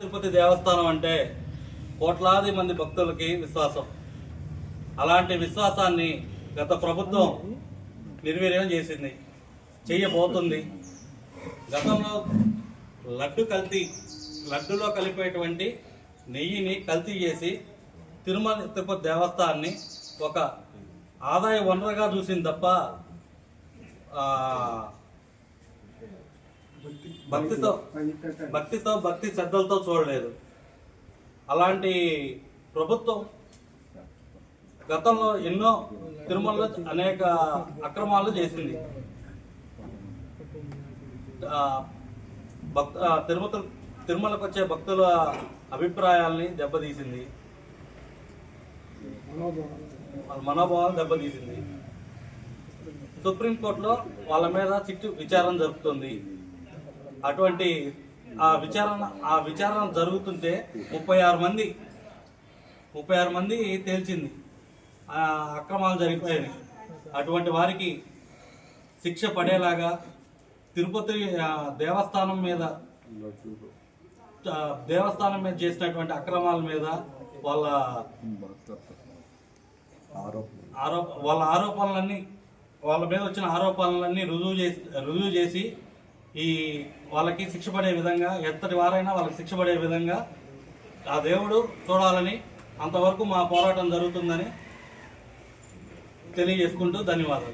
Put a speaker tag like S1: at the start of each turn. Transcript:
S1: తిరుపతి దేవస్థానం అంటే కోట్లాది మంది భక్తులకి విశ్వాసం. అలాంటి విశ్వాసాన్ని గత ప్రభుత్వం నిర్వీర్యం చేసింది. చెయ్యబోతుంది గతంలో లడ్డు కల్తీ లడ్డులో కలిపేటువంటి నెయ్యిని కల్తీ చేసి తిరుమల తిరుపతి దేవస్థానాన్ని ఒక ఆదాయ వనరుగా చూసింది తప్ప భక్తితో భక్తితో భక్తి శ్రద్ధలతో చూడలేదు. అలాంటి ప్రభుత్వం గతంలో ఎన్నో తిరుమలలో అనేక అక్రమాలు చేసింది. భక్త తిరుమల తిరుమలకు వచ్చే భక్తుల అభిప్రాయాల్ని దెబ్బతీసింది. వాళ్ళ మనోభావాలు దెబ్బతీసింది. సుప్రీంకోర్టులో వాళ్ళ మీద చిట్టు విచారణ జరుపుతుంది. అటువంటి ఆ విచారణ ఆ విచారణ జరుగుతుంటే ముప్పై ఆరు మంది ముప్పై ఆరు మంది తేల్చింది. ఆ అక్రమాలు జరిగిపోయాయి. అటువంటి వారికి శిక్ష పడేలాగా తిరుపతి దేవస్థానం మీద దేవస్థానం మీద చేసినటువంటి అక్రమాల మీద వాళ్ళ ఆరోప వాళ్ళ ఆరోపణలన్నీ వాళ్ళ మీద వచ్చిన ఆరోపణలన్నీ రుజువు చేసి రుజువు చేసి ఈ వాళ్ళకి శిక్ష పడే విధంగా ఎంతటి వారైనా వాళ్ళకి శిక్ష పడే విధంగా ఆ దేవుడు చూడాలని అంతవరకు మా పోరాటం జరుగుతుందని తెలియజేసుకుంటూ ధన్యవాదాలు.